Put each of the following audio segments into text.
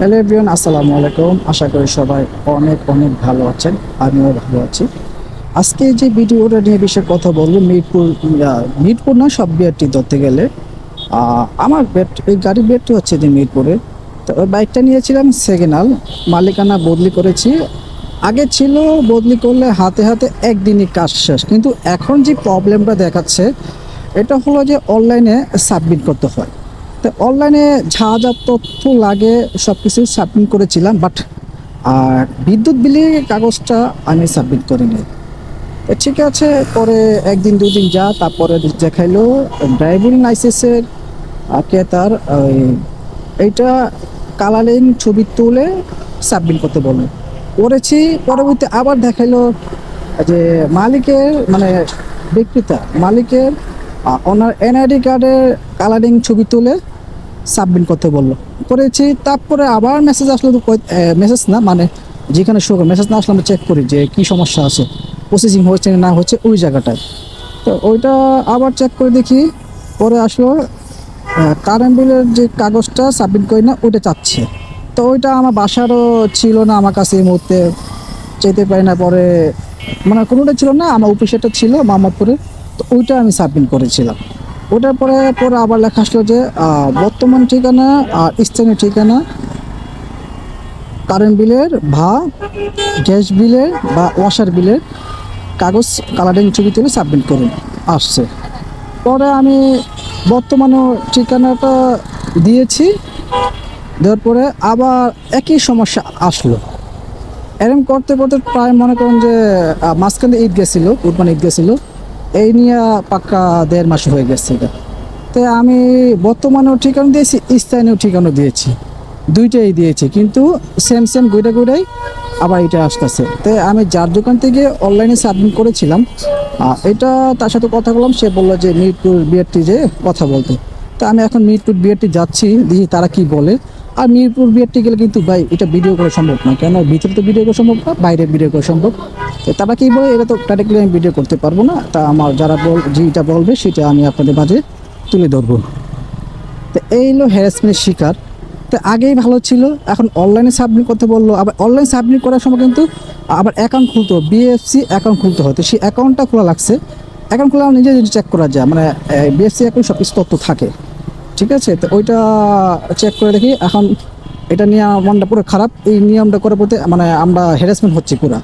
Hello আসসালামু আলাইকুম আশা করি সবাই অনেক অনেক ভালো আছেন। আমিও ভালো আছি। আজকে যে ভিডিওটা নিয়ে বিষয়ে কথা বলব, মিরপুর মিরপুর না সব বিয়ারটি ধরতে গেলে। আমার বেড এই গাড়ির বেডটি হচ্ছে যে মিরপুরে। তো ওই বাইকটা নিয়েছিলাম সেকেন্ডাল মালিকানা বদলি করেছি। আগে ছিল বদলি করলে হাতে হাতে একদিনই কাজ শেষ। কিন্তু এখন যে প্রবলেমটা দেখাচ্ছে, এটা হলো যে অনলাইনে সাবমিট করতে হয়। তো অনলাইনে যা যা তথ্য লাগে সব কিছু সাবমিট করেছিলাম বাট আর বিদ্যুৎ বিলের কাগজটা আমি সাবমিট করিনি। তো ঠিক আছে, পরে একদিন, দুদিন যা, তারপরে দেখাইলো ড্রাইভিং লাইসেন্সের কে তার এইটা কালারিং ছবি তুলে সাবমিট করতে বলল। করেছি পরবর্তী আবার দেখাইলো যে মালিকের মানে বিক্রেতা, মালিকের ওনার এনআইডি কার্ডের কালারিং ছবি তুলে সাবমিট করতে বলল। করেছি, তারপরে আবার মেসেজ আসলো তো মেসেজ না মানে যেখানে শো মেসেজ না আসলে আমরা চেক করি যে কি সমস্যা আছে প্রসেসিং হচ্ছে না হচ্ছে ওই জায়গাটায়। তো ওইটা আবার চেক করে দেখি, পরে আসলো কারেন্ট বিলের যে কাগজটা সাবমিট করি না, ওইটা চাচ্ছে। তো ওইটা আমার বাসারও ছিল না, আমার কাছে এই মুহূর্তে যেতে পারি না, পরে মানে কোনোটা ছিল না, আমার অফিসেটা ছিল মোহাম্মদপুরে তো ওইটা আমি সাবমিট করেছিলাম। ওটার পরে পরে আবার লেখা আসলো যে বর্তমান ঠিকানা আর স্থানীয় ঠিকানা। কারেন্ট বিলের বা গ্যাস বিলের বা ওয়াশার বিলের কাগজ কালারিং ছবি তুলে সাবমিট করুন আসছে। পরে আমি বর্তমানে ঠিকানাটা দিয়েছি, দেওয়ার পরে আবার একই সমস্যা আসলো। এরম করতে করতে প্রায় মনে করেন যে মাঝখানে ঈদ গেছিল, কুরবানি ঈদ গেছিল। এই নিয়ে পাক্কা দেড় মাস হয়ে গেছে এটা। তো আমি বর্তমানেও ঠিকানা দিয়েছি, স্থানীয় ঠিকানা দিয়েছি। দুইটাই দিয়েছি, কিন্তু সেম সেম গুইটা গুইটাই আবার এটা আসতেছে। তো আমি যার দোকান থেকে অনলাইনে সাবমিট করেছিলাম এটা তার সাথে কথা বললাম, সে বলল যে মিরপুর বিআরটি যে কথা বলতে। তো আমি এখন মিরপুর বিআরটি যাচ্ছি, দেখি তারা কি বলে। আর মিরপুর বিআরটি গেলে কিন্তু ভাই, এটা ভিডিও করা সম্ভব না। কেন? ভিতরে তো ভিডিও করা সম্ভব না বাইরে ভিডিও করা সম্ভব? তারা কি বলে এটা তো ডাইরেক্টলি আমি ভিডিও করতে পারব না। তা আমার যারা বল যেটা বলবে, সেটা আমি আপনাদের মাঝে তুলে ধরবো। তো এই হলো হ্যারাসমেন্টের শিকার। তো আগেই ভালো ছিল, এখন অনলাইনে সাবমিট করতে বলল। আবার অনলাইন সাবমিট করার সময় কিন্তু আবার অ্যাকাউন্ট খুলতে হবে। বিএফসি অ্যাকাউন্ট খুলতে হয় তো সেই অ্যাকাউন্টটা খোলা লাগছে। অ্যাকাউন্ট খোলা নিজে নিজে চেক করা যায় মানে বিএফসি অ্যাকাউন্ট সব কিছু তথ্য থাকে। ঠিক আছে? তো ওইটা চেক করে দেখি। এখন এটা নিয়ে মনটা পুরো খারাপ। এই নিয়মটা করার প্রতি মানে আমরা হ্যারাসমেন্ট হচ্ছি পুরা।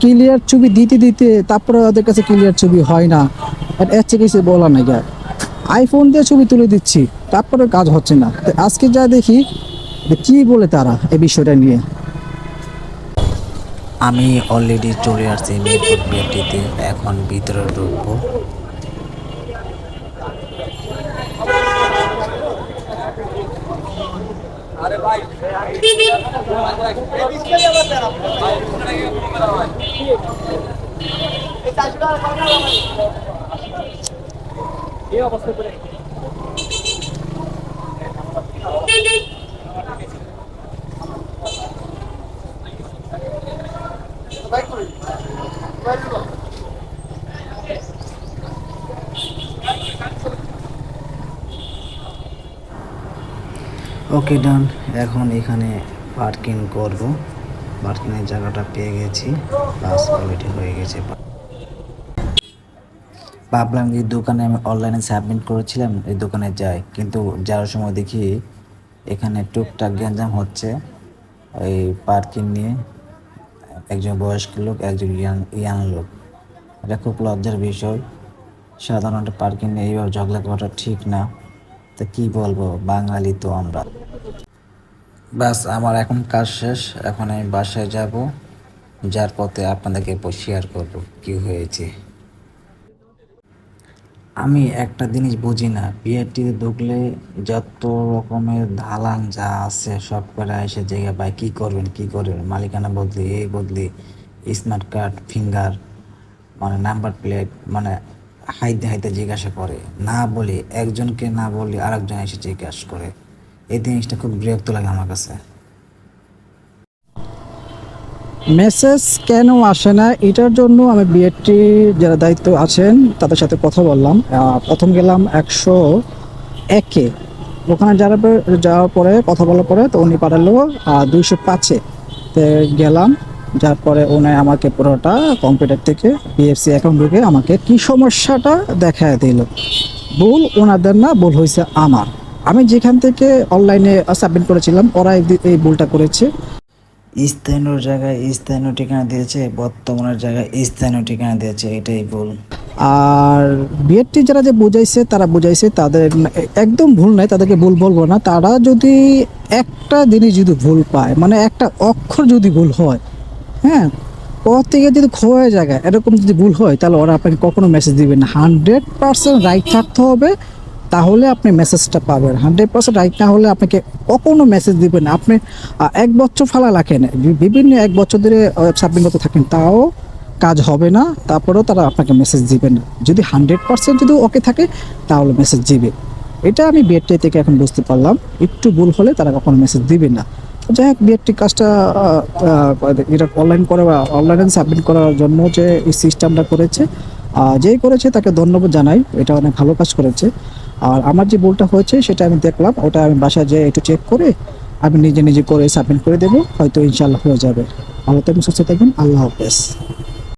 ক্লিয়ার ছবি দিতে দিতে তারপরে ওদের কাছে ক্লিয়ার ছবি হয় না। আর এর চেয়ে কিছু বলা নাই গা আইফোন দিয়ে ছবি তুলে দিচ্ছি, তারপরে কাজ হচ্ছে না। তো আজকে যা দেখি কি বলে তারা এই বিষয়টা নিয়ে? আমি অলরেডি চলে আসছি এখন ভিতরে ঢুকবো। এই অবস্থা করে Vai, Vai, Vai, ওকে ডান এখন এখানে পার্কিং করব। পার্কিংয়ের জায়গাটা পেয়ে গেছি। বাস অলরেডি হয়ে গেছে। ভাবলাম যে দোকানে আমি অনলাইনে সাবমিট করেছিলাম, এই দোকানে যাই। কিন্তু যাওয়ার সময় দেখি এখানে টুকটাক গ্যাঞ্জাম হচ্ছে। ওই পার্কিং নিয়ে একজন বয়স্ক লোক, একজন ইয়াং ইয়াং লোক। এটা খুব লজ্জার বিষয়। সাধারণত পার্কিং নিয়ে এইভাবে ঝগড়া করাটা ঠিক না। তা কি বলব, বাঙালি তো আমরা। বাস, আমার এখন কাজ শেষ, এখন আমি বাসায় যাব, যার পথে আপনাদেরকে শেয়ার করব কি হয়েছে। আমি একটা জিনিস বুঝি না বিআরটিতে ঢুকলে যত রকমের ধালান যা আছে, সব করে এসে জায়গা পায় কী করবেন কী করবেন? মালিকানা বদলি, এই বদলি স্মার্ট কার্ড ফিঙ্গার মানে নাম্বার প্লেট মানে হাইতে হাইতে জিজ্ঞাসা করে, না বলে, একজনকে না বলি আরেকজন এসে জিজ্ঞাসা করে। এই জিনিসটা খুব বিরক্ত লাগে আমার কাছে। মেসেজ কেন আসে না? এটার জন্য আমি বিএডটি যারা দায়িত্ব আছেন, তাদের সাথে কথা বললাম। প্রথম গেলাম একশো একে। ওখানে যাওয়ার যাওয়ার পরে, কথা বলার পরে তো উনি পাঠালো দুইশো পাঁচে। গেলাম। যার পরে উনি আমাকে পুরোটা কম্পিউটার থেকে বিএফসি অ্যাকাউন্ট ঢুকে আমাকে কি সমস্যাটা দেখা দিল। ভুল ওনাদের না ভুল হয়েছে আমার। আমি যেখান থেকে অনলাইনে সাবমিট করেছিলাম ওরা এই- এই ভুলটা করেছে। স্থানীয় জায়গায় স্থানীয় ঠিকানা দিয়েছে বর্তমানের জায়গায় স্থানীয় ঠিকানা দিয়েছে এটাই ভুল। আর বিএডটি যারা যে বুঝাইছে তারা বুঝাইছে তাদের একদম ভুল নাই তাদেরকে ভুল বলব না। তারা যদি একটা জিনিস যদি ভুল পায় মানে একটা অক্ষর যদি ভুল হয় হ্যাঁ পর থেকে যদি খোয়া জায়গায় এরকম যদি ভুল হয়, তাহলে ওরা আপনাকে কখনো মেসেজ দিবেন না। হান্ড্রেড পার্সেন্ট রাইট থাকতে হবে, তাহলে আপনি মেসেজটা পাবেন। হান্ড্রেড পার্সেন্ট রাইট না হলে আপনাকে কখনো মেসেজ দিবেন না। আপনি এক বছর ফালা রাখেন। বিভিন্ন এক বছর ধরে সাবমিট করতে থাকেন, তাও কাজ হবে না। তারপরেও তারা আপনাকে মেসেজ দিবে না। যদি হান্ড্রেড পার্সেন্ট যদি ওকে থাকে, তাহলে মেসেজ দিবে। এটা আমি বিএডটি থেকে এখন বুঝতে পারলাম। একটু ভুল হলে তারা কখনো মেসেজ দিবে না। যাই হোক বিএড কাজটা এটা অনলাইন করা অনলাইনে সাবমিট করার জন্য যে এই সিস্টেমটা করেছে যেই করেছে তাকে ধন্যবাদ জানাই, এটা অনেক ভালো কাজ করেছে। আর আমার যে বলটা হয়েছে সেটা আমি দেখলাম, ওটা আমি বাসায় যেয়ে একটু চেক করে আমি নিজে নিজে করে সাবমিট করে দেবো, হয়তো ইনশাল্লাহ হয়ে যাবে। ভালো থাকবেন, সুস্থ থাকবেন, আল্লাহ হাফেজ।